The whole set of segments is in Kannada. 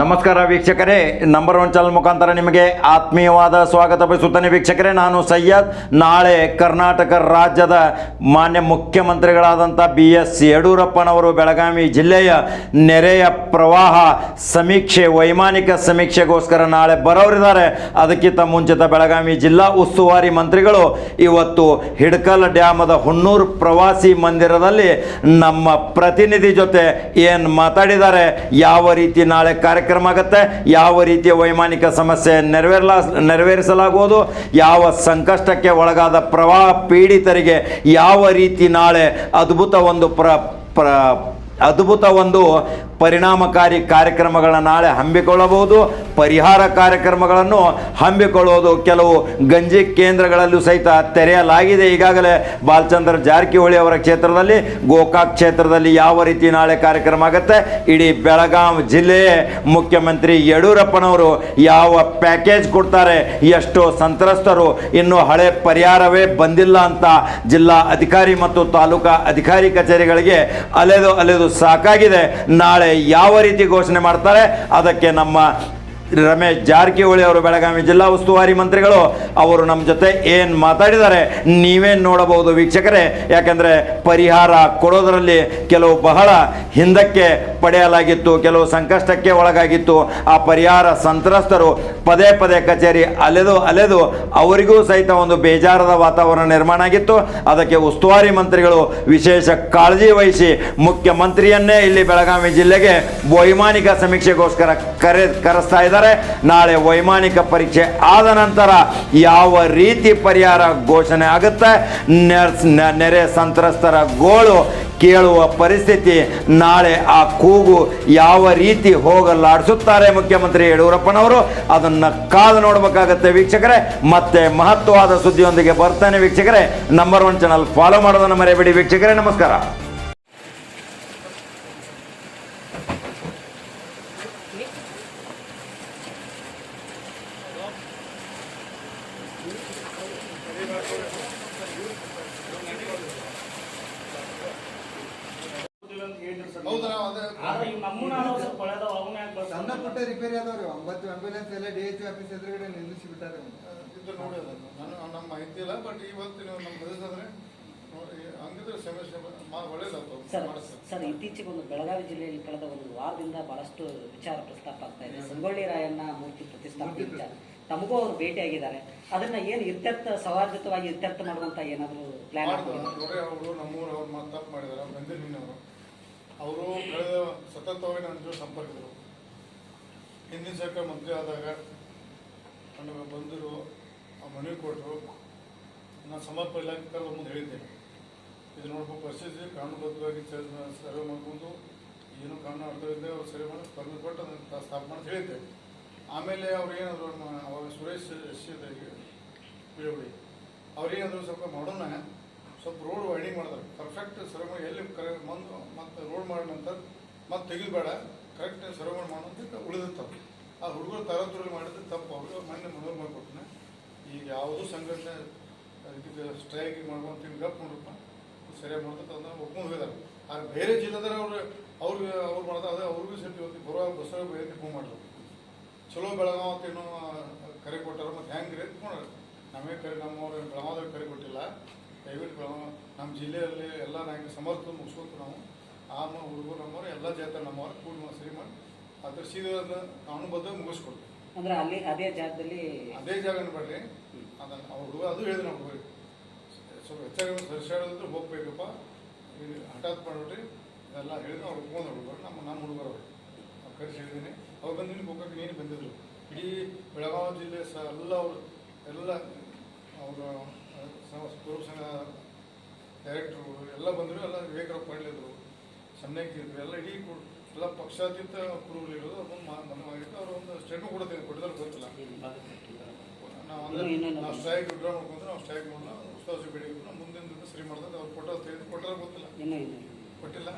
ನಮಸ್ಕಾರ ವೀಕ್ಷಕರೇ. ನಂಬರ್ ಒನ್ ಚಾನಲ್ ಮುಖಾಂತರ ನಿಮಗೆ ಆತ್ಮೀಯವಾದ ಸ್ವಾಗತ ಬಯಸುತ್ತೇನೆ ವೀಕ್ಷಕರೇ. ನಾನು ಸಯ್ಯದ್ ನಾಳೆ ಕರ್ನಾಟಕ ರಾಜ್ಯದ ಮಾನ್ಯ ಮುಖ್ಯಮಂತ್ರಿಗಳಾದಂಥ ಬಿ ಎಸ್ ಯಡಿಯೂರಪ್ಪನವರು ಬೆಳಗಾವಿ ಜಿಲ್ಲೆಯ ನೆರೆಯ ಪ್ರವಾಹ ಸಮೀಕ್ಷೆ, ವೈಮಾನಿಕ ಸಮೀಕ್ಷೆಗೋಸ್ಕರ ನಾಳೆ ಬರೋರಿದ್ದಾರೆ. ಅದಕ್ಕಿಂತ ಮುಂಚಿತ ಬೆಳಗಾವಿ ಜಿಲ್ಲಾ ಉಸ್ತುವಾರಿ ಮಂತ್ರಿಗಳು ಇವತ್ತು ಹಿಡ್ಕಲ್ ಡ್ಯಾಮದ ಹುಣ್ಣೂರು ಪ್ರವಾಸಿ ಮಂದಿರದಲ್ಲಿ ನಮ್ಮ ಪ್ರತಿನಿಧಿ ಜೊತೆ ಏನು ಮಾತಾಡಿದ್ದಾರೆ, ಯಾವ ರೀತಿ ನಾಳೆ ಕಾರ್ಯಕ್ರಮ ಆಗುತ್ತೆ. ಯಾವ ರೀತಿಯ ವೈಮಾನಿಕ ಸಮಸ್ಯೆ ನೆರವೇರಲ ನೆರವೇರಿಸಲಾಗುವುದು? ಯಾವ ಸಂಕಷ್ಟಕ್ಕೆ ಒಳಗಾದ ಪ್ರವಾಹ ಪೀಡಿತರಿಗೆ ಯಾವ ರೀತಿ ನಾಳೆ ಅದ್ಭುತ ಒಂದು ಪ್ರ ಅದ್ಭುತ ಒಂದು ಪರಿಣಾಮಕಾರಿ ಕಾರ್ಯಕ್ರಮಗಳನ್ನು ನಾಳೆ ಹಮ್ಮಿಕೊಳ್ಳಬಹುದು. ಪರಿಹಾರ ಕಾರ್ಯಕ್ರಮಗಳನ್ನು ಹಮ್ಮಿಕೊಳ್ಳುವುದು ಕೆಲವು ಗಂಜಿ ಕೇಂದ್ರಗಳಲ್ಲೂ ಸಹಿತ ತೆರೆಯಲಾಗಿದೆ. ಈಗಾಗಲೇ ಬಾಲಚಂದ್ರ ಜಾರಕಿಹೊಳಿ ಅವರ ಕ್ಷೇತ್ರದಲ್ಲಿ, ಗೋಕಾಕ್ ಕ್ಷೇತ್ರದಲ್ಲಿ ಯಾವ ರೀತಿ ನಾಳೆ ಕಾರ್ಯಕ್ರಮ ಆಗುತ್ತೆ? ಇಡೀ ಬೆಳಗಾವಿ ಜಿಲ್ಲೆಯೇ ಮುಖ್ಯಮಂತ್ರಿ ಯಡಿಯೂರಪ್ಪನವರು ಯಾವ ಪ್ಯಾಕೇಜ್ ಕೊಡ್ತಾರೆ? ಎಷ್ಟೋ ಸಂತ್ರಸ್ತರು ಇನ್ನು ಹಳೆ ಪರಿಹಾರವೇ ಬಂದಿಲ್ಲ ಅಂತ ಜಿಲ್ಲಾ ಅಧಿಕಾರಿ ಮತ್ತು ತಾಲೂಕಾ ಅಧಿಕಾರಿ ಕಚೇರಿಗಳಿಗೆ ಅಲೆದು ಅಲೆದು ಸಾಕಾಗಿದೆ. ನಾಳೆ ಯಾವ ರೀತಿ ಘೋಷಣೆ ಮಾಡ್ತಾರೆ ಅದಕ್ಕೆ ನಮ್ಮ ರಮೇಶ್ ಜಾರಕಿಹೊಳಿ ಅವರು ಬೆಳಗಾವಿ ಜಿಲ್ಲಾ ಉಸ್ತುವಾರಿ ಮಂತ್ರಿಗಳು, ಅವರು ನಮ್ಮ ಜೊತೆ ಏನು ಮಾತಾಡಿದ್ದಾರೆ ನೀವೇನು ನೋಡಬಹುದು ವೀಕ್ಷಕರೇ. ಯಾಕಂದರೆ ಪರಿಹಾರ ಕೊಡೋದರಲ್ಲಿ ಕೆಲವು ಬಹಳ ಹಿಂದಕ್ಕೆ ಪಡೆಯಲಾಗಿತ್ತು, ಕೆಲವು ಸಂಕಷ್ಟಕ್ಕೆ ಒಳಗಾಗಿತ್ತು. ಆ ಪರಿಹಾರ ಸಂತ್ರಸ್ತರು ಪದೇ ಪದೇ ಕಚೇರಿ ಅಲೆದು ಅಲೆದು ಅವರಿಗೂ ಸಹಿತ ಒಂದು ಬೇಜಾರದ ವಾತಾವರಣ ನಿರ್ಮಾಣ ಆಗಿತ್ತು. ಅದಕ್ಕೆ ಉಸ್ತುವಾರಿ ಮಂತ್ರಿಗಳು ವಿಶೇಷ ಕಾಳಜಿ ವಹಿಸಿ ಮುಖ್ಯಮಂತ್ರಿಯನ್ನೇ ಇಲ್ಲಿ ಬೆಳಗಾವಿ ಜಿಲ್ಲೆಗೆ ವೈಮಾನಿಕ ಸಮೀಕ್ಷೆಗೋಸ್ಕರ ಕರೆ ಕರೆಸ್ತಾ ನಾಳೆ ವೈಮಾನಿಕ ಪರೀಕ್ಷೆ ಆದ ನಂತರ ಯಾವ ರೀತಿ ಪರಿಹಾರ ಘೋಷಣೆ ಆಗುತ್ತೆ? ನೆರೆ ಸಂತ್ರಸ್ತರ ಗೋಳು ಕೇಳುವ ಪರಿಸ್ಥಿತಿ ನಾಳೆ ಆ ಕೂಗು ಯಾವ ರೀತಿ ಹೋಗಲಾಡಿಸುತ್ತಾರೆ ಮುಖ್ಯಮಂತ್ರಿ ಯಡಿಯೂರಪ್ಪನವರು? ಅದನ್ನು ಕಾದು ನೋಡಬೇಕಾಗತ್ತೆ ವೀಕ್ಷಕರೇ. ಮತ್ತೆ ಮಹತ್ವವಾದ ಸುದ್ದಿಯೊಂದಿಗೆ ಬರ್ತಾನೆ ವೀಕ್ಷಕರೇ. ನಂಬರ್ ಒನ್ ಚಾನಲ್ ಫಾಲೋ ಮಾಡೋದನ್ನು ಮರೆಯಬೇಡಿ ವೀಕ್ಷಕರೇ. ನಮಸ್ಕಾರ ಹೌದಾ ಅದೇ ಆದ್ರೆ ಈಗ ನಮ್ಮನ್ನ ನಾವು ಸ್ವಲ್ಪ ಒಳ್ಳೆದಾವ ಅವನ್ನ ಯಾಕೆ ಸಣ್ಣ? ಪುಟ್ಟ ರಿಪೇರಿ ಅದಾವ್ರಿ ಒಂಬತ್ತು ಆಂಬ್ಯುಲೆನ್ಸ್ ಎಲ್ಲ ಡಿ ಎಚ್ ಆಫೀಸ್ ಎದುರುಗಡೆ ನಿಲ್ಲಿಸಿ ಬಿಟ್ಟಾರೆ ಇದು ನೋಡಿ ಅದನ್ನು ನಾನು ನಮ್ಮ ಮಾಹಿತಿ ಇಲ್ಲ ಬಟ್ ಇವತ್ತು ನೀವು ನಮ್ಮ ಒಳ್ಳೇದಾಗ್ತದೆ ಸರ್ ಇತ್ತೀಚೆಗೆ ಒಂದು ಬೆಳಗಾವಿ ಜಿಲ್ಲೆಯಲ್ಲಿ ಕಳೆದ ಒಂದು ವಾರದಿಂದ ಬಹಳಷ್ಟು ವಿಚಾರ ಪ್ರಸ್ತಾಪ ಆಗ್ತಾ ಇದೆ. ಸಂಗೊಳ್ಳಿ ರಾಯಣ್ಣ ಮೂರ್ತಿ ಪ್ರತಿಷ್ಠಾಪನೆ ವಿಚಾರ. ತಮಗೂ ಅವರು ಭೇಟಿಯಾಗಿದ್ದಾರೆ. ಅದನ್ನ ಏನು ಇತ್ಯರ್ಥ ಸೌಹಾರ್ದತವಾಗಿ ಇತ್ಯರ್ಥ ಮಾಡುವಂತ ಏನಾದರೂ ಪ್ಲಾನ್ ಮಾಡಿದ್ದಾರೆ ನೋಡಿ ಅವರು ಕಳೆದ ಸತತವಾಗಿ ನನ್ನ ಜೊತೆ ಸಂಪರ್ಕಿದ್ರು ಹಿಂದಿನ ಸರ್ಕಾರ ಮಂತ್ರಿ ಆದಾಗ ನನಗೆ ಬಂದರು ಆ ಮನವಿ ಕೊಟ್ಟರು. ನಾನು ಸಮರ್ಪ ಇಲಾಖೆ ಮುಂದೆ ಹೇಳಿದ್ದೆ ಇದು ನೋಡ್ಬೇಕು ಪರಿಸ್ಥಿತಿ ಕಾನೂನುಬದ್ಧವಾಗಿ ಸರ್ವೆ ಮಾಡ್ಕೊಂಡು ಏನು ಕಾನೂನು ಅರ್ಥವಿದೆ ಅವ್ರು ಸರಿ ಮಾಡಿ ಪರ್ಮಿಟ್ ಕೊಟ್ಟು ಅದನ್ನು ಹೇಳಿದೆ ಹೇಳಿದ್ದೆ ಆಮೇಲೆ ಅವ್ರು ಏನಾದ್ರು ಅವಾಗ ಸುರೇಶ್ ಎಸ್ ಸಿ ಅವ್ರು ಏನಾದರೂ ಸ್ವಲ್ಪ ಮಾಡೋಣ. ಸ್ವಲ್ಪ ರೋಡ್ ವೈಡಿಂಗ್ ಮಾಡಿದ್ರು. ಪರ್ಫೆಕ್ಟ್ ಸರ್ವೆ ಎಲ್ಲಿ ಕರೆ ಬಂದು ಮತ್ತೆ ರೋಡ್ ಮಾಡಿದ ನಂತರ ಮತ್ತೆ ತೆಗಿಬೇಡ. ಕರೆಕ್ಟ್ ಸರ್ವೆ ಮಾಡೋದಕ್ಕೆ ಉಳಿದಿರ್ತಾವೆ ಆ ಹುಡುಗರು ತರತುರಲ್ಲಿ ಮಾಡಿದ್ರೆ ತಪ್ಪು. ಅವರು ಮೊನ್ನೆ ಮನೋರು ಮಾಡಿಕೊಟ್ಟನೆ ಈಗ ಯಾವುದೂ ಸಂಘಟನೆ ಇದಕ್ಕೆ ಸ್ಟ್ರೈಕ್ ಮಾಡ್ಕೊಂಡು ಹಿಂಗೆ ಗಪ್ ನೋಡ್ರಪ್ಪ ಸರಿಯಾಗಿ ಮಾಡ್ತಂತ ಅದನ್ನ ಒಪ್ಕೊಂಡು ಹೋಗಿದ್ದಾರೆ ಆದರೆ ಬೇರೆ ಜಿಲ್ಲೆದಾರ ಅವ್ರು, ಅವ್ರಿಗೆ ಅವ್ರು ಮಾಡ್ತಾರೆ ಅದೇ ಅವ್ರಿಗೂ ಸಹಿತ ಇವತ್ತು ಬರುವ ಬಸ್ಸಲ್ಲಿ ಬೇರೆ ಫೋನ್ ಮಾಡಿದ್ರು. ಚಲೋ ಬೆಳಗಾವ್ ಅಂತ ಏನೋ ಕರೆ ಕೊಟ್ಟಾರ. ಮತ್ತು ಹೆಂಗೆ ರೀ ನೋಡ್ರಿ ನಮಗೆ ಕರೆ ನಮ್ಮವ್ರು ಬೆಳಗಾವ್ದಾಗ ಕರೆ ಕೊಟ್ಟಿಲ್ಲ. ದಯವಿಟ್ಟು ಬೆಳಗಾವ್ ನಮ್ಮ ಜಿಲ್ಲೆಯಲ್ಲಿ ಎಲ್ಲ ನಾಯಕ ಸಮರ್ಥ ಮುಗಿಸ್ಕೊತು ನಾವು. ಆಮ ಹುಡುಗರು ನಮ್ಮವ್ರು ಎಲ್ಲ ಜಾತ್ರೆ ನಮ್ಮವ್ರು ಕೂಡ ಸರಿ ಮಾಡಿ ಅದ್ರ ಸೀದಾ ಕಾನೂನುಬದ್ಧ ಮುಗಿಸ್ಕೊಡ್ತೀವಿ ಅಂದ್ರೆ ಅಲ್ಲಿ ಅದೇ ಜಾಗದಲ್ಲಿ ಅದೇ ಜಾಗ ಬರ್ರಿ ಅದನ್ನ ಅವ್ರ ಹುಡುಗ ಅದು ಹೇಳಿದ್ರು ನಾವು ಹುಡುಗರಿಗೆ ಸ್ವಲ್ಪ ಹೆಚ್ಚಾಗಿ ಸರಿಸಾಡಿದ್ರೆ ಹೋಗ್ಬೇಕಪ್ಪ. ಹಠಾತ್ ಮಾಡ್ಬಿಟ್ರಿ. ಎಲ್ಲ ಹೇಳಿದ್ರು ಅವ್ರು ಒಪ್ಕೊಂಡು ಹುಡುಗರು ನಮ್ಮ ನಮ್ಮ ಹುಡುಗರು ಅವ್ರು. ಅವ್ರು ಕರೆಸಿ ಹೇಳಿದ್ದೀನಿ. ಅವ್ರು ಬಂದಿನಿ ಗೋಕಾಕ್ ನೀನು ಬಂದಿದ್ರು ಇಡೀ ಬೆಳಗಾವಿ ಜಿಲ್ಲೆ ಸ ಎಲ್ಲ ಅವರು ಎಲ್ಲ ಅವರು ಪೂರ್ವ ಸಂಘ ಡೈರೆಕ್ಟ್ರು ಎಲ್ಲ ಬಂದರು ಎಲ್ಲ ವಿವೇಕರ ಪಂಡಿತರು ಇದ್ರು ಎಲ್ಲ ಇಡೀ ಎಲ್ಲ ಪಕ್ಷಾತೀತ ಕುರುಗಳು ಇರೋದು ಅದೊಂದು ಮನವಾಗಿತ್ತು ಅವ್ರು ಒಂದು ಸ್ಟೇಟ್ಮೆಂಟ್ ಕೂಡ ತೆಗೆದು ಕೊಟ್ಟಿದ್ದಾರೆ ಗೊತ್ತಿಲ್ಲ. ನಾವು ನಾವು ಸ್ಟ್ರೈಕ್ ವಿಡ್ರಾ ಮಾಡ್ಕೊಂಡ್ರೆ ನಾವು ಸ್ಟ್ರೈಕ್ ಮಾಡೋಣ ವಿಶ್ವಾಸ ಬೇಡಿಕೆ ಮುಂದಿನ ದಿನ ಸರಿ ಮಾಡಿದ್ರೆ ಅವ್ರು ಫೋಟೋ ತೆಗೆದು ಕೊಟ್ಟರೆ ಗೊತ್ತಿಲ್ಲ. ಕೊಟ್ಟಿಲ್ಲ.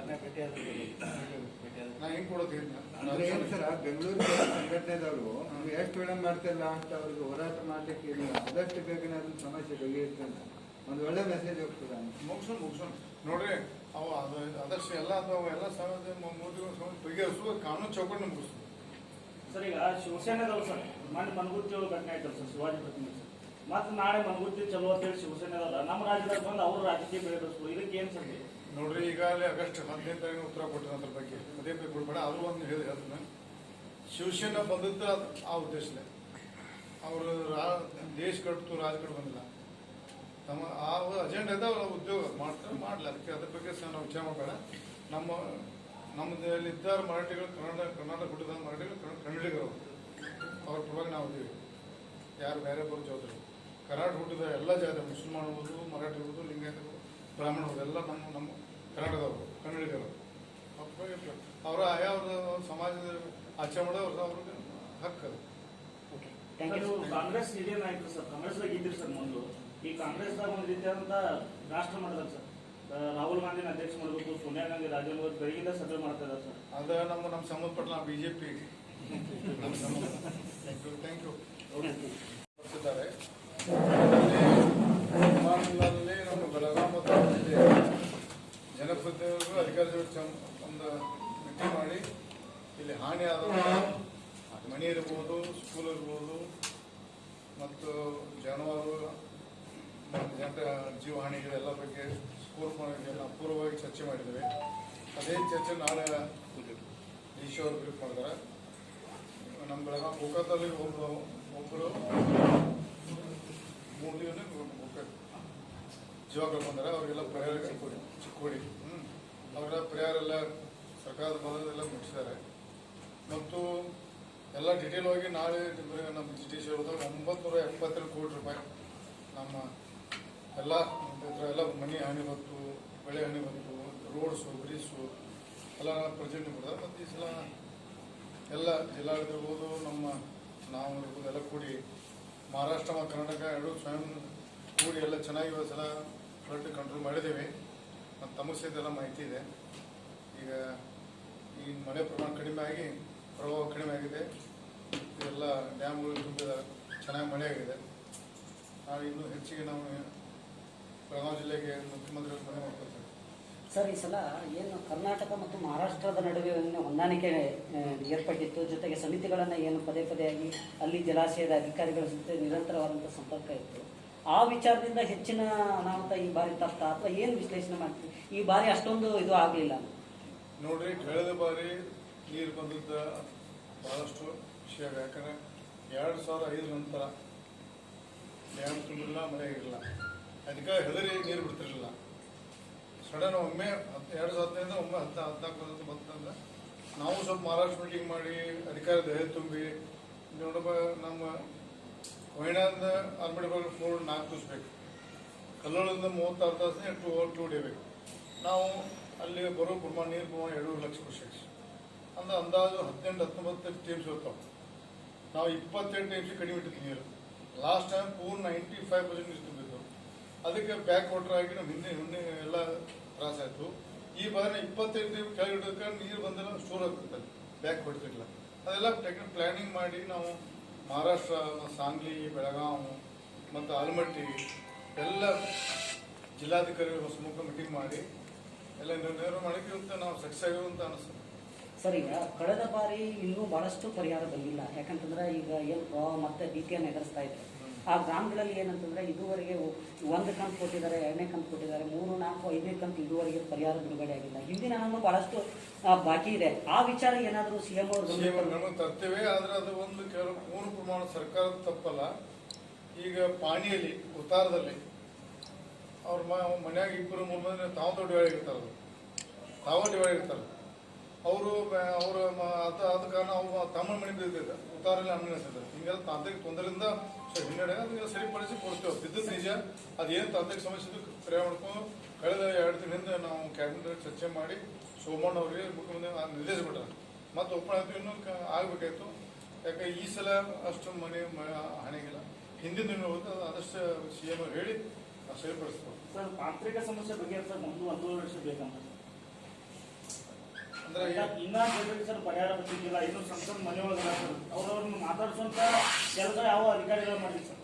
ನಾ ಹೆಂಗೆ ಕೊಡೋದು ಅಂದ್ರೆ ಏನು ಸರ್ ಬೆಂಗಳೂರು ಸಂಘಟನೆದವರು ನೀವು ಎಷ್ಟು ವಿಳಂಬ ಮಾಡ್ತಿಲ್ಲ ಅಂತ ಅವ್ರಿಗೆ ಹೋರಾಟ ಮಾಡ್ಲಿಕ್ಕೆ ಇಲ್ಲ ಆದಷ್ಟು ಬೇಗನೆ ಅದನ್ನ ಸಮಸ್ಯೆ ಬಗೆಹರಿಸ್ತಂತ ಒಂದು ಒಳ್ಳೆ ಮೆಸೇಜ್ ಹೋಗ್ತದೆ ಅಂತ. ಮುಗಿಸೋಣ ಮುಗಿಸೋಣ ನೋಡ್ರಿ ಅವು ಅದು ಆದರ್ಶ ಎಲ್ಲ ಅಥವಾ ಎಲ್ಲ ಸಮಾಜ ಮೂರ್ತಿಗಳು ಸಮಾಜ ಬಗೆಹರಿಸುವ ಕಾನೂನು ಚೌಕಟ್ಟು ಮುಗಿಸ್ತು. ಸರ್ ಈಗ ಶಿವಸೇನೆದವ್ರು ಸರ್ ಮೊನ್ನೆ ಮನಗುತ್ತಿ ಒಳಗೆ ಘಟನೆ ಆಯ್ತಲ್ಲ ಸರ್ ಶಿವಾಜಿ ಪ್ರತಿಮೆ ಸರ್. ಮತ್ತೆ ನಾಳೆ ಮನಗುತ್ತಿ ಚಲೋ ಅಂತೇಳಿ ಶಿವಸೇನೆದವ್ರ ನಮ್ಮ ರಾಜ್ಯದಾಗ ಬಂದು ಅವ್ರ ರಾಜಕೀಯ ಬೆಳೆದ್ರು ಇದಕ್ಕೆ ಏನು ಸರ್ ನೋಡ್ರಿ ಈಗಾಗಲೇ ಆಗಸ್ಟ್ ಹದಿನೈದು ತಾರೀಕು ಉತ್ತರ ಕೊಟ್ಟಿರೋ ಅದ್ರ ಬಗ್ಗೆ. ಅದೇ ಬಗ್ಗೆ ಕೊಡ್ಬೇಡ ಅದು ಒಂದು ಹೇಳಿ ಹೇಳ್ತೀನಿ. ಶಿವಸೇನೆ ಬಂದದ್ದು ಆ ಉದ್ದೇಶನೇ. ಅವರು ರಾ ದೇಶ ಕಟ್ಟು ರಾಜ ಕಟ್ಟು ಬಂದಿಲ್ಲ. ನಮ್ಮ ಆ ಅಜೆಂಡ್ ಇದೆ ಅವ್ರ ಉದ್ಯೋಗ ಮಾಡ್ತಾರೆ ಮಾಡಲಿ. ಅದಕ್ಕೆ ಅದ್ರ ಬಗ್ಗೆ ಸಹ ನಾವು ವಿಚಾರ ಮಾಡಬೇಡ ನಮ್ಮ ನಮ್ಮದಲ್ಲಿ ಇದ್ದಾರ ಮರಾಠಿಗಳು ಕನ್ನಡ ಕರ್ನಾಟಕ ಹುಟ್ಟಿದ ಮರಾಠಿಗಳು ಕನ್ನಡ- ಕನ್ನಡಿಗರು. ಅವ್ರ ಪರವಾಗಿ ನಾವು ಇದೀವಿ. ಯಾರು ಬೇರೆ ಬರೋ ಜಾತ್ರೆ ಕರ್ನಾಟಕ ಹುಟ್ಟಿದ ಎಲ್ಲ ಜಾತಿ ಮುಸಲ್ಮಾನ್ ಇರ್ಬೋದು ಮರಾಠಿ ಇರ್ಬೋದು ಲಿಂಗಾಯತ ಬ್ರಾಹ್ಮಣ ಎಲ್ಲ ನಮ್ಮ ನಮ್ಮ ಕನ್ನಡದವರು ಕನ್ನಡಿಗರು. ಅವ್ರ ಅವರ ಆಯಾ ಅವ್ರ ಸಮಾಜದ ಆಚರಣೆ ಮಾಡೋದು ಅವ್ರಿಗೆ ಹಕ್ಕು ಅದು. ಓಕೆ ಥ್ಯಾಂಕ್ ಯು ಕಾಂಗ್ರೆಸ್ ಹಿರಿಯ ನಾಯಕರು ಸರ್ ಕಾಂಗ್ರೆಸ್ದಾಗ ಇದ್ದೀರಿ ಸರ್ ಮೊದಲು. ಈ ಕಾಂಗ್ರೆಸ್ದಾಗ ಒಂದು ರೀತಿಯಾದಂತ ರಾಷ್ಟ್ರ ಮಾಡಿದಾರೆ ಸರ್. ರಾಹುಲ್ ಗಾಂಧಿನ ಅಧ್ಯಕ್ಷ ಮಾಡಬೇಕು ಸೋನಿಯಾ ಗಾಂಧಿ ರಾಜೀವ್ ಗಾಂಧಿ ಬೆಳಗಿಂದ ಸಭೆ ಮಾಡ್ತಾ ಇದ್ದಾರೆ ಸರ್. ಅದ ನಮ್ಮ ನಮ್ಮ ಸಂಬಂಧಪಟ್ಟ ನಾವು B J P thank you ಬರ್ತಿದ್ದಾರೆ ನಮ್ಮ ಬೆಳಗಾವಿ ಮತ್ತು ಜಿಲ್ಲೆ ಜನಪ್ರತಿನಿಧಿಗಳು ಅಧಿಕಾರಿಗಳು ಒಂದು ಮೀಟಿಂಗ್ ಮಾಡಿ ಇಲ್ಲಿ ಹಾನಿ ಆದ ಮನೆ ಇರ್ಬೋದು ಸ್ಕೂಲ್ ಇರ್ಬೋದು ಮತ್ತು ಜಾನುವಾರು ಮತ್ತು ಜನರ ಜೀವ ಹಾನಿಗಳೆಲ್ಲ ಬಗ್ಗೆ ಸ್ಕೂಲ್ ನಾವು ಪೂರ್ವವಾಗಿ ಚರ್ಚೆ ಮಾಡಿದ್ದೇವೆ. ಅದೇ ಚರ್ಚೆ ನಾಳೆ ಡಿ ಅವರು ಬ್ರೀಫ್ ಮಾಡಿದ್ದಾರೆ. ನಮ್ಮ ಬೆಳಗಾವಿ ಗೋಕಾಕದಲ್ಲಿ ಒಬ್ಬರು ಒಬ್ಬರು ಮೂರು ದಿನ ಜೀವಗಳು ಜೀವ ಕಳ್ಕೊಂಡಾರೆ ಅವರಿಗೆಲ್ಲ ಪರಿಹಾರ ಚಿಕ್ಕೋಡಿ ಚಿಕ್ಕೋಡಿ. ಹ್ಞೂ ಅವರೆಲ್ಲ ಪರಿಹಾರ ಎಲ್ಲ ಸರ್ಕಾರದ ಮದದೆಲ್ಲ ಮುಟ್ಟಿದ್ದಾರೆ ಮತ್ತು ಎಲ್ಲ ಡಿಟೇಲ್ ಆಗಿ ನಾಳೆ ನಮ್ಮ ಜಿ ಟಿ ಸಿ ಒಂಬತ್ತು ಎಪ್ಪತ್ತೆರಡು ಕೋಟಿ ರೂಪಾಯಿ ನಮ್ಮ ಎಲ್ಲ ಎಲ್ಲ ಮನೆ ಹಾನಿ ಬಂತು ಬೆಳೆ ಹಾನಿ ಬಂತು ರೋಡ್ಸು ಬ್ರಿಡ್ಸು ಎಲ್ಲ ಪ್ರೆಸೆಂಟ್ ಕೊಡ್ತಾರೆ ಮತ್ತು ಈ ಸಲ ಎಲ್ಲ ಜಿಲ್ಲಾಡಳಿತಿರ್ಬೋದು ನಮ್ಮ ನಾವು ಇರ್ಬೋದು ಎಲ್ಲ ಕೂಡಿ ಮಹಾರಾಷ್ಟ್ರ ಮತ್ತು ಕರ್ನಾಟಕ ಎರಡು ಸ್ವಯಂ ಕೂಡಿ ಎಲ್ಲ ಚೆನ್ನಾಗಿ ಸಲ ಫ್ಲಡ್ ಕಂಟ್ರೋಲ್ ಮಾಡಿದ್ದೇವೆ. ಮತ್ತು ತಮಗೆ ಸಹಿತ ಮಾಹಿತಿ ಇದೆ. ಈಗ ಈ ಮಳೆ ಪ್ರಮಾಣ ಕಡಿಮೆ ಆಗಿ ಪ್ರಭಾವ ಕಡಿಮೆ ಆಗಿದೆ. ಎಲ್ಲ ಡ್ಯಾಮ್ಗಳು ತುಂಬಿದ, ಚೆನ್ನಾಗಿ ಮಳೆ ಆಗಿದೆ. ಇನ್ನೂ ಹೆಚ್ಚಿಗೆ ನಾವು ಬೆಳಗಾವಿ ಜಿಲ್ಲೆಗೆ ಸರ್. ಈ ಸಲ ಏನು ಕರ್ನಾಟಕ ಮತ್ತು ಮಹಾರಾಷ್ಟ್ರದ ನಡುವೆ ಹೊಂದಾಣಿಕೆ ಏರ್ಪಟ್ಟಿತ್ತು. ಜೊತೆಗೆ ಸಮಿತಿಗಳನ್ನು ಏನು ಪದೇ ಪದೇಯಾಗಿ ಅಲ್ಲಿ ಜಲಾಶಯದ ಅಧಿಕಾರಿಗಳ ಜೊತೆ ನಿರಂತರವಾದಂಥ ಸಂಪರ್ಕ ಇತ್ತು. ಆ ವಿಚಾರದಿಂದ ಹೆಚ್ಚಿನ ಅನಾಹುತ ಈ ಬಾರಿ ತಪ್ಪ ಅಥವಾ ಏನು ವಿಶ್ಲೇಷಣೆ ಮಾಡ್ತೀವಿ ಈ ಬಾರಿ ಅಷ್ಟೊಂದು ಇದು ಆಗಲಿಲ್ಲ. ನೋಡ್ರಿ ಕಳೆದ ಬಾರಿ ನೀರು ಬಂದಿದ್ದ ಬಹಳಷ್ಟು ವಿಷಯ. ಯಾಕಂದ್ರೆ ಎರಡು ಸಾವಿರ ಐದರ ನಂತರ ಡ್ಯಾಮ್ ತುಂಬಿಲ್ಲ ಮಳೆ ಇರಲಿಲ್ಲ. ಅದಕ್ಕೆ ಹೆದರಿ ನೀರು ಬಿಡ್ತಿರಲಿಲ್ಲ. ಸಡನ್ ಒಮ್ಮೆ ಹತ್ತು ಎರಡು ಸಾವಿರದ ಹದಿನೈದು ಒಮ್ಮೆ ಹತ್ತು ಹದಿನಾಲ್ಕು ಅಂತ ಬಂತಂದ್ರೆ ನಾವು ಸ್ವಲ್ಪ ಮಹಾರಾಷ್ಟ್ರ ಮೀಟಿಂಗ್ ಮಾಡಿ ಅಧಿಕಾರ ದಯ ತುಂಬಿ, ನೋಡಪ್ಪ ನಮ್ಮ ಕೊಯ್ನಾದಿಂದ ಆರ್ಮಿಡಿ ಬಗ್ಗೆ ಫೋರ್ ನಾಲ್ಕು ದಿವಸ ಬೇಕು. ಕಲ್ಲೋಳದಿಂದ ಮೂವತ್ತಾರು ಟೂ ಟೂ ಡೇ ಬೇಕು ನಾವು ಅಲ್ಲಿ ಬರೋ ಪ್ರಮಾಣ ನೀರು ಪ್ರಮಾಣ ಎರಡೂವರೆ ಲಕ್ಷ ಪರ್ಸೆಂಟ್ ಅಂದ್ರೆ ಅಂದಾಜು ಹದಿನೆಂಟು, ಹತ್ತೊಂಬತ್ತು ಟೀಮ್ಸ್ ಇರ್ತಾವೆ. ನಾವು ಇಪ್ಪತ್ತೆಂಟು ಟೀಮ್ಸ್ ಕಡಿಮೆ ಇಟ್ಟಿದ್ದೀವಿ ನೀರು. ಲಾಸ್ಟ್ ಟೈಮ್ ಪೂರ್ ನೈಂಟಿ ಫೈವ್ ಪರ್ಸೆಂಟ್ ತುಂಬಿದ್ದು ಅದಕ್ಕೆ ಬ್ಯಾಕ್ ವಾಟರ್ ಆಗಿ ನಮ್ಮ ಹಿಂದೆ ಹಿಂದೆ ಎಲ್ಲ ತ್ರಾಸ ಆಯಿತು. ಈ ಬಾರಿ ಇಪ್ಪತ್ತೈದು ನೀವು ಕೆಳಗೆ ಇಡೋದಕ್ಕೆ ನೀರು ಬಂದೆಲ್ಲ ಸ್ಟೋರ್ ಆಗ್ತದೆ ಬ್ಯಾಕ್ ಹೊಡ್ತಿರ್ಲಿಲ್ಲ ಅದೆಲ್ಲ ಟೆಕ್ನಿಕ್ ಪ್ಲಾನಿಂಗ್ ಮಾಡಿ ನಾವು ಮಹಾರಾಷ್ಟ್ರ ಸಾಂಗ್ಲಿ ಬೆಳಗಾವಿ ಮತ್ತು ಆಲಮಟ್ಟಿ ಎಲ್ಲ ಜಿಲ್ಲಾಧಿಕಾರಿಗಳ ಸಮ್ಮುಖ ಮೀಟಿಂಗ್ ಮಾಡಿ ಎಲ್ಲ ನಿರ್ಣಯ ಮಾಡಿಕ್ಕೆ ನಾವು ಸಕ್ಸಸ್ ಆಗಿರೋ ಅಂತ ಅನಿಸ್ತದೆ ಸರಿ ಕಳೆದ ಬಾರಿ ಇನ್ನೂ ಬಹಳಷ್ಟು ಪರಿಹಾರ ಬಂದಿಲ್ಲ. ಯಾಕಂತಂದ್ರೆ ಈಗ ಏನು ಮತ್ತೆ ಭೀತಿಯನ್ನು ಎದುರಿಸ್ತಾ ಇದ್ದಾರೆ ಆ ಗ್ರಾಮಗಳಲ್ಲಿ ಏನಂತಂದ್ರೆ ಇದುವರೆಗೆ ಒಂದು ಕಂತು ಕೊಟ್ಟಿದ್ದಾರೆ, ಎರಡನೇ ಕಂತು ಕೊಟ್ಟಿದ್ದಾರೆ, ಮೂರು, ನಾಲ್ಕು, ಐದನೇ ಕಂತು ಇದುವರೆಗೆ ಪರಿಹಾರ ಬಿಡುಗಡೆ ಆಗಿಲ್ಲ. ಹಿಂದಿನ ನಮ್ಮ ಬಹಳಷ್ಟು ಬಾಕಿ ಇದೆ. ಆ ವಿಚಾರ ಏನಾದರೂ ಸಿ ಎಂ ಅವರು ತರ್ತೇವೆ, ಆದ್ರೆ ಅದು ಒಂದು ಕೆಲವು ಪೂರ್ಣ ಪ್ರಮಾಣ ಸರ್ಕಾರದ ತಪ್ಪಲ್ಲ. ಈಗ ಪಾಣಿಯಲ್ಲಿ ಉತ್ತಾರದಲ್ಲಿ ಅವ್ರ ಮನ್ಯಾಗ ಇಬ್ಬರು ಮೂರು ಮಂದಿ ತಾವು ದೊಡ್ಡ ಇರ್ತಾರೆ ತಾವು ಡಿವೈಡ್ ಇರ್ತಾರೆ. ಅವರು ಅವರ ಅದ ಕಾರಣ ಅವ್ರು ತಮ್ಮ ಮನೆ ಬಿದ್ದಿದೆ. ಉತ್ತಾರಲ್ಲಿ ಅನ್ವಯಿಸಿದ್ದಾರೆ ಹಿಂಗೆಲ್ಲ ತಾಂತ್ರಿಕ ತೊಂದರೆಯಿಂದ ಹಿನ್ನಡೆ ಅದನ್ನ ಸರಿಪಡಿಸಿ ಕೊಡ್ತೇವೆ. ಬಿದ್ದದ್ದು ನಿಜ. ಅದೇನು ತಾಂತ್ರಿಕ ಸಮಸ್ಯೆ ಕರೆ ಮಾಡ್ಕೊಂಡು ಕಳೆದ ಎರಡು ದಿನದಿಂದ ನಾವು ಕ್ಯಾಬಿನೆಟ್ ಚರ್ಚೆ ಮಾಡಿ ಸೋಮಣ್ಣ ಅವರಿಗೆ ಮುಖ್ಯಮಂತ್ರಿ ನಿರ್ದೇಶಿಸ್ಬಿಟ್ರೆ ಮತ್ತೆ ಒಪ್ಪಣೆ ಇನ್ನೂ ಆಗ್ಬೇಕಾಯ್ತು. ಯಾಕೆ ಈ ಸಲ ಅಷ್ಟು ಮನೆ ಹಣೆಗಿಲ್ಲ ಹಿಂದಿನ ದಿನ ಹೋದ ಆದಷ್ಟು ಸಿ ಎಂ ಹೇಳಿ ಸರಿಪಡಿಸ್ಬೋದು. ಸರ್ ತಾಂತ್ರಿಕ ಸಮಸ್ಯೆ ಬಗ್ಗೆ ಒಂದು ಒಂದೂವರೆ ವರ್ಷ ಬೇಕಂತ. ಅಂದ್ರೆ ಇನ್ನ- ಜನರಿಗೆ ಸರ್ ಪರಿಹಾರ ಬರ್ತಿದ್ದಿಲ್ಲ ಇನ್ನು ಸಣ್ಣ ಮನೆ ಒಳಗಲ್ಲ ಸರ್. ಅವ್ರವ್ರನ್ನ ಮಾತಾಡ್ಸುವಂತ ಕೆಲಸ ಯಾವ ಅಧಿಕಾರಿಗಳು ಮಾಡಿಲ್ಲ ಸರ್.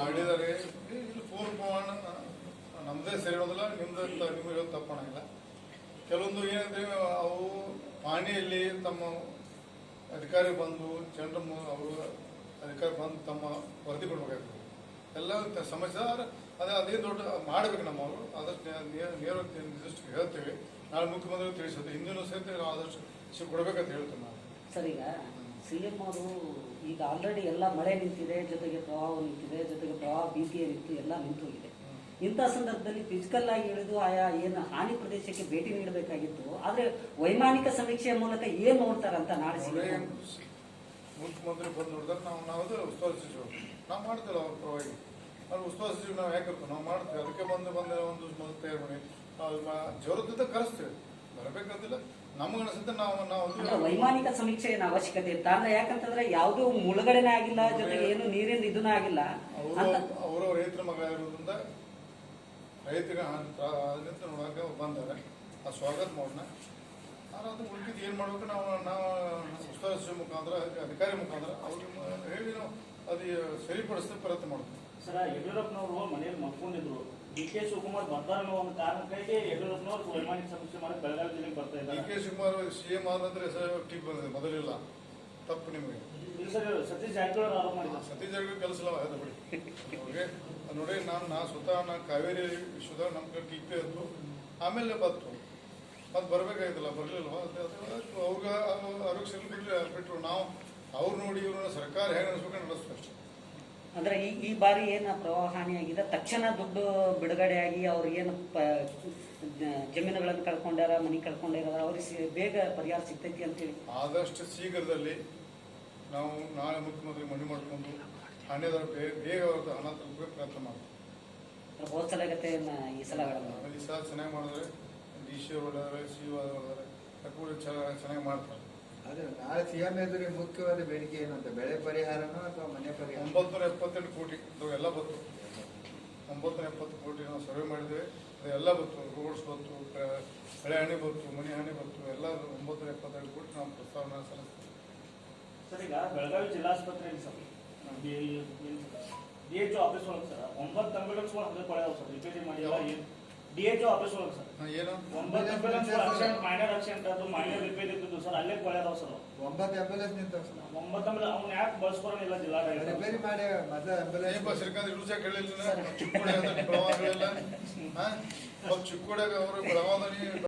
ಮಾಡಿದ್ದಾರೆ ಮನೆ ಇಲ್ಲಿ ಫೋನ್ ಪ್ರಮಾಣ ನಮ್ದೇ ಸರಿ ಇರೋದಿಲ್ಲ ನಿಮ್ದು ತ- ನಿಮ್ಗೆ ಹೇಳೋದು ತಪ್ಪಣಗಿಲ್ಲ. ಕೆಲವೊಂದು ಏನಂದ್ರೆ ಅವು ಪಾಣಿಯಲ್ಲಿ ತಮ್ಮ ಅಧಿಕಾರಿ ಬಂದು ಜನರ ಅವರು ಅಧಿಕಾರಿ ಬಂದು ತಮ್ಮ ವರದಿ ಕೊಡ್ಬೇಕಾಗ್ತದೆ. ಎಲ್ಲ ಸಮಸ್ಯೆ ಅದೇ ಅದೇ ದೊಡ್ಡ ಮಾಡಬೇಕು ನಮ್ಮವರು. ಆದಷ್ಟು ನೇರ ನಿರ್ದಿಷ್ಟ ಹೇಳ್ತೇವೆ. ನಾಳೆ ಮುಖ್ಯಮಂತ್ರಿ ತಿಳಿಸೋದು ಹಿಂದಿನ ಸಹಿತ ನಾವು ಆದಷ್ಟು ಕೊಡ್ಬೇಕಂತ ಹೇಳ್ತೇವೆ ನಾವು. ಸರ್ ಈಗ ಸಿ ಎಂ ಅವರು ಈಗ ಆಲ್ರೆಡಿ ಎಲ್ಲ ಮಳೆ ನಿಂತಿದೆ ಜೊತೆಗೆ ಪ್ರವಾಹ ನಿಂತಿದೆ ಜೊತೆಗೆ ಪ್ರವಾಹ ಬೀದಿಯ ನಿಂತು ಎಲ್ಲ ನಿಂತು ಹೋಗಿದೆ ಇಂಥ ಸಂದರ್ಭದಲ್ಲಿ ಫಿಸಿಕಲ್ ಆಗಿ ಇಳಿದು ಆಯಾ ಏನು ಹಾನಿ ಪ್ರದೇಶಕ್ಕೆ ಭೇಟಿ ನೀಡಬೇಕಾಗಿತ್ತು. ಆದರೆ ವೈಮಾನಿಕ ಸಮೀಕ್ಷೆಯ ಮೂಲಕ ಏನು ನೋಡ್ತಾರಂತ ನಾಳೆ ಮುಖ್ಯಮಂತ್ರಿ ಬಂದು ನೋಡಿದ್ರೆ ನಾವು ನಾವು ನಾವು ಮಾಡ್ತೇವೆ ಅವ್ರ ಪರವಾಗಿ. ಅವ್ರು ಉಸ್ತುವಾರಿ ಸಚಿವರು ನಾವು ಯಾಕೆ ಇರ್ತೀವಿ ನಾವು ಮಾಡ್ತೇವೆ? ಅದಕ್ಕೆ ಬಂದು ಬಂದ ಒಂದು ಮೊದಲು ತಯಾರು ಮಾಡಿ ಜೋರದಿಂದ ಕರೆಸ್ತೇವೆ. ಬರಬೇಕಂತಿಲ್ಲ. ನಮ್ಗೆ ಅನಿಸುತ್ತೆ ನಾವು ನಾವು ವೈಮಾನಿಕ ಸಮೀಕ್ಷೆ ಏನು ಅವಶ್ಯಕತೆ ಇತ್ತು ಅಂದ್ರೆ ಯಾಕಂತಂದ್ರೆ ಯಾವುದೂ ಮುಳುಗಡೆನೇ ಆಗಿಲ್ಲ ಜೊತೆಗೆ ಏನು ನೀರಿನ ಇದನ್ನ ಆಗಿಲ್ಲ. ಅವರು ರೈತರ ಮಗ ಇರೋದ್ರಿಂದ ರೈತರಿಗೆ ಅದರಿಂದ ನೋಡಕ್ಕೆ ಬಂದಾರೆ. ಆ ಸ್ವಾಗತ ಮಾಡೋಣ. ಆದ್ರೆ ಅದು ಉಳ್ಕಿದ್ದು ಏನ್ ಮಾಡ್ಬೇಕು? ನಾವು ನಾವು ಉಸ್ತುವಾರಿ ಸಚಿವ ಮುಖಾಂತರ ಅಧಿಕಾರಿ ಮುಖಾಂತರ ಅವ್ರಿಗೆ ಹೇಳಿ ನಾವು ಅದು ಸರಿಪಡಿಸ್ತೇವೆ ಪ್ರಯತ್ನ ಮಾಡ್ತೀವಿ. ಸರ್ ಯಡಿಯೂರಪ್ಪನವರು ಮನೆಯಲ್ಲಿ ಮಲ್ಕೊಂಡಿದ್ರು. ಡಿ ಕೆ ಶಿವಕುಮಾರ್ ಬರ್ತಾರ ಅನ್ನೋ ಒಂದು ಕಾರಣಕ್ಕಾಗಿ ಯಡಿಯೂರಪ್ಪನವರು ವೈಮಾನಿಕ ಸಮೀಕ್ಷೆ ಮಾಡಿ ಬೆಳಗಾವಿ ಜಿಲ್ಲೆಗೆ ಬರ್ತಾ ಡಿ ಇದ್ದಾರೆ ಕೆ ಶಿವಕುಮಾರ್ ಸಿ ಎಂ ಆದ್ರೆ ಟಿಪ್ ಬಂದಿದೆ ಮೊದಲಿಲ್ಲ. ತಪ್ಪು ನಿಮಗೆ. ಸರ್ ಸತೀಶ್ ಜಾರಕಿಹೊಳಿ ಆರೋಪ ಮಾಡಿದ್ದಾರೆ ಸತೀಶ್ ಜಾರಕಿಹೊಳಿ ಕೆಲಸ ಇಲ್ಲ ಅದು ಬಿಡಿ. ಓಕೆ ನೋಡಿ ನಾನು ನಾ ಸ್ವತಃ ನಾನು ಕಾವೇರಿ ವಿಶ್ವದಾಗ ನಮ್ಮ ಕಡೆ ಟಿ ಪಿ ಇತ್ತು. ಆಮೇಲೆ ಬಂತು. ಮತ್ತೆ ಬರಬೇಕಾಗಿತ್ತಲ್ಲ ಬರಲಿಲ್ವ? ಅವ್ರಿಗೆ ಆರೋಗ್ಯ ಬಿಟ್ರು ನಾವು. ಅವ್ರು ನೋಡಿ ಇವ್ರನ್ನ ಸರ್ಕಾರ ಹೇಗೆ ನಡೆಸ್ಬೇಕು ನಡೆಸ್ಬೇಕು ಅಷ್ಟೇ. ಅಂದ್ರೆ ಈ ಈ ಬಾರಿ ಏನು ಪ್ರವಾಹ ಹಾನಿಯಾಗಿದೆ ತಕ್ಷಣ ದುಡ್ಡು ಬಿಡುಗಡೆಯಾಗಿ ಅವ್ರು ಏನು ಪ ಜಮೀನುಗಳನ್ನು ಕಳ್ಕೊಂಡಾರ ಮನೆ ಕಳ್ಕೊಂಡಾರ ಅವ್ರಿಗೆ ಬೇಗ ಪರಿಹಾರ ಸಿಗ್ತೈತಿ ಅಂತೇಳಿ ಆದಷ್ಟು ಶೀಘ್ರದಲ್ಲಿ ನಾವು ನಾಳೆ ಮುಖ್ಯಮಂತ್ರಿ ಮನೆ ಮಾಡಿಕೊಂಡು ಹಣೆದವ್ರ ಬೇಗ ಅವ್ರದ್ದು ಹಣ ತಲುಪಕ್ಕೆ ಪ್ರಯತ್ನ ಮಾಡ್ತೀವಿ. ಹೋದ ಸಲಗತೆ ಈ ಸಲ ಈ ಸಲ ಚೆನ್ನಾಗಿ ಮಾಡಿದ್ರೆ ಡಿ ಸಿ ಅವರು ಸಿ ಒಳ್ಳೆದಾರೆ ಚೆನ್ನಾಗಿ ಮಾಡ್ತಾರೆ. ಅದೇ ನಾಳೆ ಸಿಎಂ ಎದುರಿಗೆ ಮುಖ್ಯವಾದ ಬೇಡಿಕೆ ಏನು ಅಂತ ಬೆಳೆ ಪರಿಹಾರನೋ ಅಥವಾ ಮನೆ ಪರಿಹಾರ ಒಂಬತ್ತು ಎಪ್ಪತ್ತೆಂಟು ಕೋಟಿ ಎಲ್ಲ ಬಂತು ಒಂಬತ್ತು ಎಪ್ಪತ್ತು ಕೋಟಿ ನಾವು ಸರ್ವೆ ಮಾಡಿದ್ದೇವೆ ಅದೆಲ್ಲ ಎಲ್ಲ ಬಂತು ರೋಡ್ಸ್ ಬಂತು ಬೆಳೆ ಹಣಿ ಬಂತು ಮನೆ ಹಣಿ ಬಂತು ಎಲ್ಲ ಒಂಬತ್ತು ಎಪ್ಪತ್ತೆರಡು ಕೋಟಿ ನಾವು ಪ್ರಸ್ತಾವನೆ ಸಲ್ಲಿಸ್ತೀವಿ ಸರ್ ಈಗ ಬೆಳಗಾವಿ ಜಿಲ್ಲಾಸ್ಪತ್ರೆ ಸರ್ ಡಿ ಎಚ್ ಆಫೀಸ್ ಒಳಗೆ ಸರ್ ಒಂಬತ್ತು ಆಂಬ್ಯುಲೆನ್ಸ್ ಹಂಗೆ ಕೊಳೆಯವು ಸರ್ ರಿಪೇರಿ ಮಾಡಿಲ್ಲ ಏನು ಡಿ ಎಚ್ ಆಫೀಸ್ ಒಳಗೆ ಸರ್. ಹಾ, ಏನು? ಒಂಬತ್ತು ಆಂಬ್ಯುಲೆನ್ಸ್ ಆಕ್ಸಿಡೆಂಟ್ ಮೈನರ್ ಆಕ್ಸಿಡೆಂಟ್ ಅದು ಮೈನರ್ ರಿಪೇರಿ ಇದ್ದು ಸರ್. ಅಲ್ಲೇ ಕೊಳೆದವ ಸರ್. ಒಂಬತ್ತು ಆಂಬುಲೆನ್ಸ್ ನಿಂತಾವ ಒಂಬತ್ತು ಆಂಬ್ಯುಲೆನ್ಸ್ ಅವ್ನ ಯಾಕೆ ಬಳಸ್ಕೊಳಂಗಿಲ್ಲ ಜಿಲ್ಲಾ ರಿಪೇರಿ ಮಾಡಿ ಮತ್ತೆ ಆಂಬುಲೆನ್ಸ್ ಏನಪ್ಪ ಸರ್ಕಾರ ಸಹ ಕೇಳಿಲ್ಲ ಚಿಕ್ಕೋಡಿ ಹಾ? ಚಿಕ್ಕೋಡಿಯಾಗ ಅವರು ಬೆಳಗಾವಿ